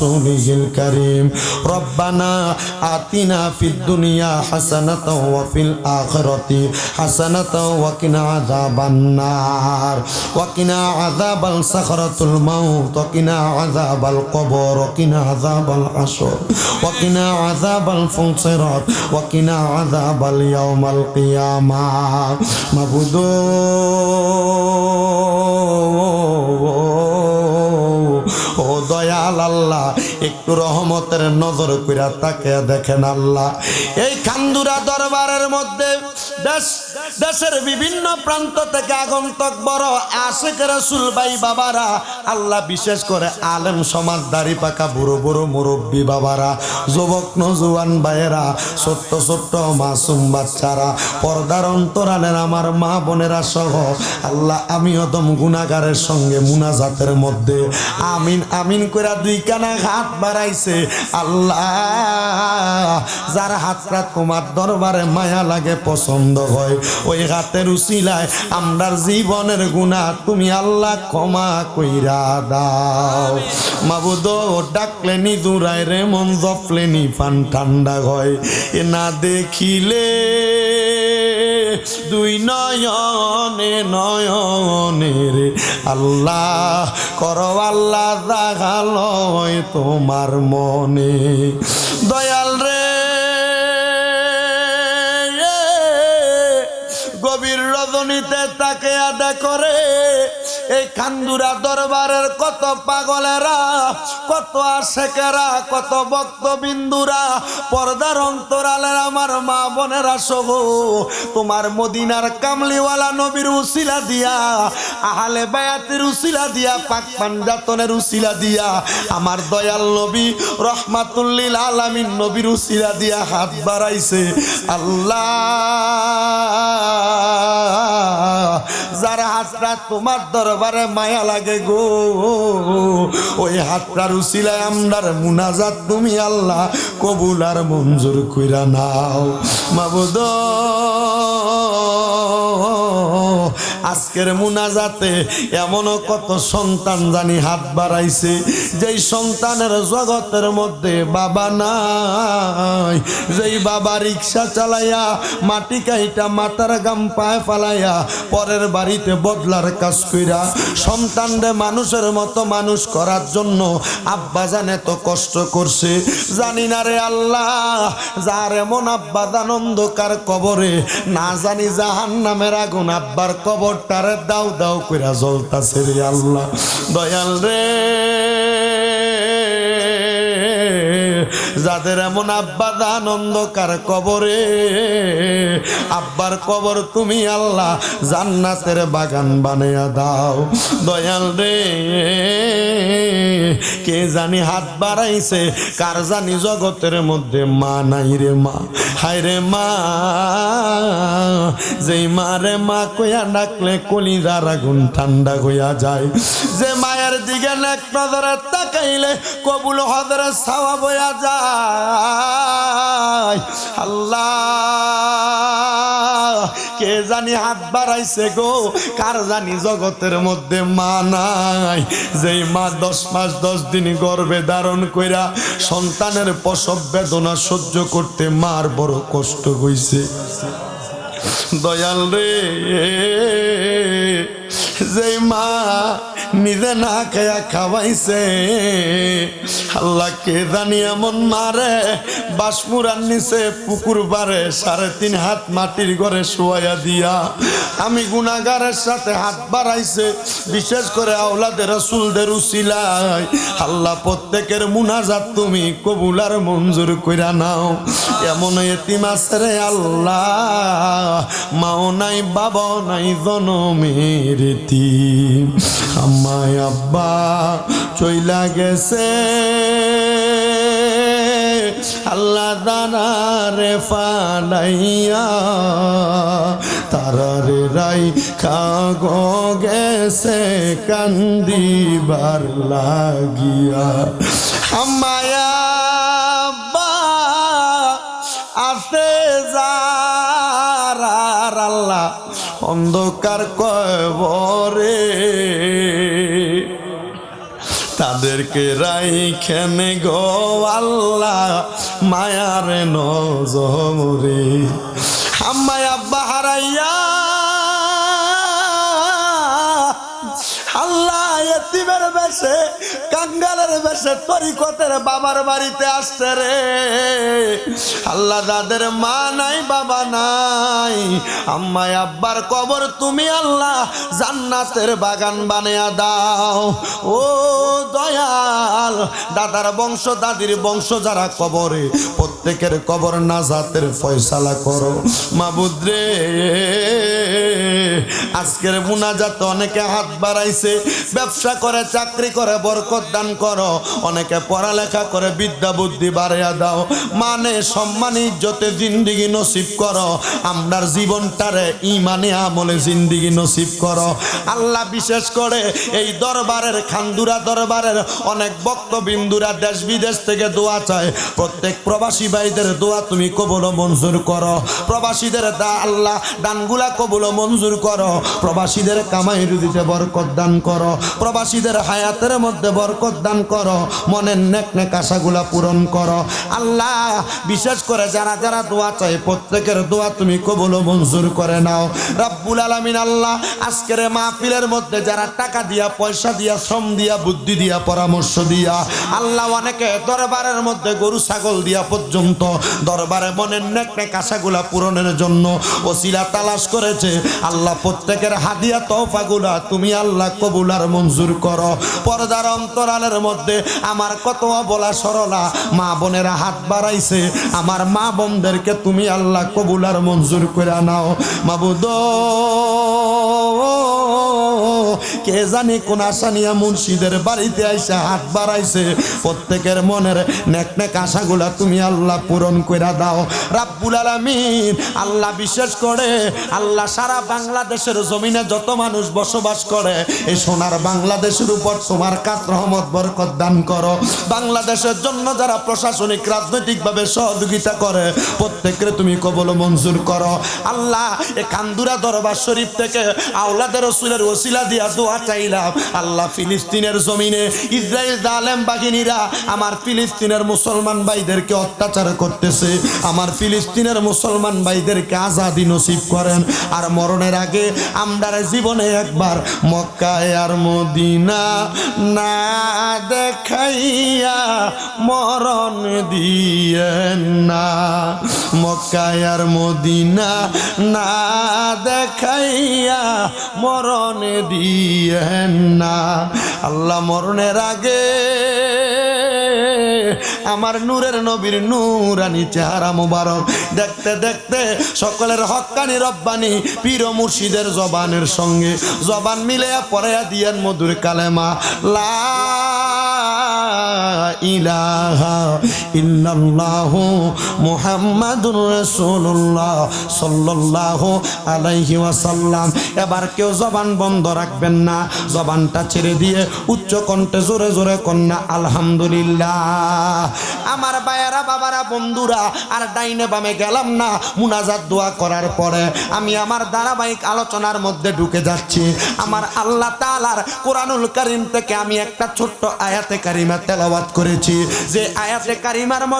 رسوله الكريم ربنا آتنا في الدنيا حسنة وفي الآخرة حسنة وقنا عذاب النار وقنا عذاب الصخرة الموت وقنا عذاب القبر وقنا عذاب الحشر وقنا عذاب الفنصرات وقنا عذاب اليوم القيامة مبدو আল্লাহ একটু রহমতের নজর কইরা তাকে দেখেন আল্লাহ। এই খান্দুরা দরবারের মধ্যে দেশ, দেশের বিভিন্ন প্রান্ত থেকে আগন্তক বড় আশেখ রসুল ভাই বাবারা, আল্লাহ বিশেষ করে আলেম সমাজ দাড়ি পাকা বুড়ো বুড়ো মুরব্বী বাবারা, যুবক নজুয়ান ভাইয়েরা, ছোট্ট ছোট্ট মাসুম বাচ্চারা, পর্দার অন্তরালের আমার মা বোনেরা সহ, আল্লাহ আমি অদম গুণাগারের সঙ্গে মুনাজাতের মধ্যে, আমিন আমিন করে দুই কানা হাত বাড়াইছে। আল্লাহ, যার হাতটা তোমার দরবারে মায়া লাগে, পছন্দ হয়। ওই হাতের উসিলায় আমরার জীবনের গুণা তুমি আল্লাহ ক্ষমা কইরা দাও। মাবুদ ডাকলেনি দূরায় রে, মন জপলেনি ফান ঠান্ডা হয়। এ না দেখিলে দুই নয়নে নয়নে রে আল্লাহ করো, আল্লাহ দেখালয় তোমার মনে। দয়াল রে গভীর রজনীতে তাকে আদা করে এই খান্দুরা দরবারের কত পাগলেরা, কত আশেকেরা, কত বক্তবিন্দুরা পর্দার অন্তরালের আমার মা বোনেরা সহ, তোমার মদিনার কামলিওয়ালা নবীর উসিলা দিয়া, আহালে বায়াতের উসিলা দিয়া, পাক পাঞ্জাতনের উসিলা দিয়া, আমার দয়াল নবী রহমাতুল্লিল আলামিন নবীর উসিলা দিয়া হাত বাড়াইছে। আল্লাহ, যার হাতটা তোমার দরবারে মায়া লাগে গো। ওই হাতটার উচিলায় আমরার মুনাজাত তুমি আল্লাহ কবুল আর মঞ্জুর কইরা নাও। মাবুদ আজকের মুনাজাতে এমনও কত সন্তান জানি হাত বাড়াইছে, যেই সন্তানের জগতের মধ্যে বাবা নাই। যেই বাবা রিক্সা চালাইয়া মাটি কাইটা মাথার গাম পায়ে ফালাইয়া পরের বাড়িতে বদলার কাজ কইরা সন্তানরে মানুষের মতো মানুষ করার জন্য আব্বা জানে তো কষ্ট করছে। জানি না রে আল্লাহ, যার এমন আব্বা অন্ধকার কবরে, না জানি জাহান নামের আগুন আব্বার কবরটারে দাও দাও কইরা জ্বলতাছে রে আল্লাহ। দয়াল রে। যাদের এমন আব্বা দান অন্ধকার কবরে? আব্বার কবর তুমি আল্লাহ জান্নাতের বাগান বানিয়ে দাও। দয়াল রে, কে জানি হাত বাড়াইছে, কার জানি জগতের মধ্যে মা নাই রে মা। হায় রে মা, যেই মা রে মা কইয়া ডাকলে কলিজার আগুন ঠান্ডা হইয়া যায়। যে মায়ের দিকে এক নজরে তাকাইলে কবুল হদরে ছাওয়া বইয়া যায়। আল্লাহ কে জানি হাত বাড়াইছে গো? কার জানি জগতের মধ্যে মা নাই? যেই মা দশ মাস দশ দিন গর্ভে ধারণ কইরা সন্তানের প্রসব বেদনা সহ্য করতে মার বড় কষ্ট হইছে। দয়াল রে, যেই মা নিজে না খায়া খাওয়াইছে। আল্লাহ কে জানি এমন মারে বাসমুরার নিচে পুকুর বারে সাড়ে তিন হাত মাটির ঘরে শোয়া দিয়া। আমি গুনাগারের সাথে হাত বাড়াইছে, বিশেষ করে আওলাদের রসুলদের উসিলাই আল্লাহ প্রত্যেকের মুনাজাত তুমি কবুলার মঞ্জুর কইরা নাও। এমন এতিম আছে রে আল্লাহ, মাও নাই বাবা নাই জনমের এতিম। আমায় আব্বা চইলা গেছে। আল্লাহ দানারে ফালাইয়া তারারে রাই খাগ গেছে, কান্দিবার লাগিয়া। আমায়া আব্বা আছে যার আল্লাহ অন্ধকার কবরে। তাদেরকে রাই খেনে গো আল্লাহ মায়ার নজরে আম্মায় আব্বা হারাইয়া আল্লাহ এতিমের বেশে বেশে তরিকতের বাবার বাড়িতে আসছে রে। আল্লাহ যাদের মা নাই, বাবা নাই। আম্মায় আব্বার কবর তুমি আল্লাহ জান্নাতের বাগান বানিয়ে দাও। ও দয়াল, দাদার বংশ, দাদির বংশ যারা কবরে, প্রত্যেকের কবর নাজাতের ফয়সালা করো। মাবুদ্রে আজকের মুনাজাত অনেকে হাত বাড়াইছে। ব্যবসা করে, চাকরি করে, বরকত দান করো। অনেকে পড়ালেখা করে বিদ্যা বুদ্ধি বাড়িয়া দাও। মানে সম্মান, ইজ্জতে জিন্দিগি নসিব করো। আমরার জীবনটারে ইমানে আমলে জিন্দিগি নসিব করো। আল্লাহ বিশেষ করে এই দরবারের, খান্দুরা দরবারের অনেক বক্তবিন্দুরা দেশ বিদেশ থেকে দোয়া চায়। প্রত্যেক প্রবাসী ভাইদের দোয়া তুমি কবল মঞ্জুর করো। প্রবাসীদের দা, আল্লাহ দানগুলা কবুল মঞ্জুর করো। প্রবাসীদের কামাই রুদিতে বরকত দান করো। প্রবাসীদের হায়াতের মধ্যে বরকত দান করো। মনের নেক নেক আশাগুলা পূরণ করো। আল্লাহ, বিশেষ করে যারা যারা দোয়া চায়, প্রত্যেকের দোয়া তুমি কবুল মঞ্জুর করে নাও। রাব্বুল আলামিন আল্লাহ, আজকের মাহফিলের মধ্যে যারা টাকা দিয়া, পয়সা দিয়া, শ্রম দিয়া, বুদ্ধি দিয়া, পরামর্শ দিয়া, আল্লাহ অনেকে দরবারের মধ্যে গরু, ছাগল দিয়া পর্যন্ত দরবারে মনের নেক নেক আশাগুলা পূরণের জন্য ওসিলা তালাশ করেছে। আল্লাহ প্রত্যেকের হাদিয়া তৌফাগুলা তুমি আল্লাহ কবুলার মঞ্জুর করো। পর্দার অন্তরালের মধ্যে আমার কত বলা সরলা, মা বোনেরা হাত বাড়াইছে। আমার মা বোনদেরকে তুমি আল্লাহ কবুলার মঞ্জুর করে নাও। মাবুদ কে জানি কোন আশা নিয়ে মুন্সিদের বাড়িতে আইসা হাত বাড়াইছে। প্রত্যেকের মনের নেক নেক আশাগুলা তুমি আল্লাহ পূরণ করে দাও। রাব্বুল আল্লাহ বিশেষ করে, আল্লাহ সারা বাংলাদেশের জমিনে যত মানুষ বসবাস করে, এই সোনার বাংলাদেশের উপর তোমার কাত রহমত, বরকত দান করো। বাংলাদেশের জন্য যারা প্রশাসনিক, রাজনৈতিকভাবে সহযোগিতা করে প্রত্যেককে তুমি কবল মঞ্জুর করো। আল্লাহ এ কান্দুরা দরবার শরীফ থেকে আওলাদের রসুলের ওসিলা দিয়া দোয়া চাইলাম। আল্লাহ ফিলিস্তিনের জমিনে ইসরায়েল জালেম বাহিনীরা আমার ফিলিস্তিনের মুসলমান ভাইদেরকে অত্যাচার করতেছে। আমার ফিলিস্তিনের মুসলমান ভাইদেরকে আজাদি নসিব করেন। আর মরণের আগে আমরার জীবনে একবার মক্কায় আর মদিনা না দেখাইয়া মরণ দিয়েন না। মক্কায় আর মদিনা না দেখাইয়া মরণ দিয়েন না। আল্লাহ মরণের আগে আমার নূরের নবীর নূরানি চেহারা মুবারক। দেখতে দেখতে সকলের হক্কানি রব্বানি পীর মুর্শিদের জবানের সঙ্গে। জবান মিলে পরে দিয়েন মধুর কালেমা। লা ইলাহা ইল্লাল্লাহু মুহাম্মাদুর রাসূলুল্লাহ সাল্লাল্লাহু আলাইহি ওয়াসাল্লাম। এবার কেউ জবান বন্ধ রাখবেন না। জবানটা ছেড়ে দিয়ে উচ্চ কণ্ঠে জোরে জোরে কন্যা, আলহামদুলিল্লাহ। আমার বায়ারা, বাবারা, বন্ধুরা, আর ডাইনে বামে গেলাম না মুনাজাত দোয়া করার পরে আমি আমার ধারাবাহিক আলোচনার মধ্যে ঢুকে যাচ্ছি। আমার আল্লাহ তালার কোরআনুল কারীম থেকে আমি একটা ছোট্ট আয়াতে কারিমা তেলাওয়াত করেছি যে আয়াতে কারিমার মধ্যে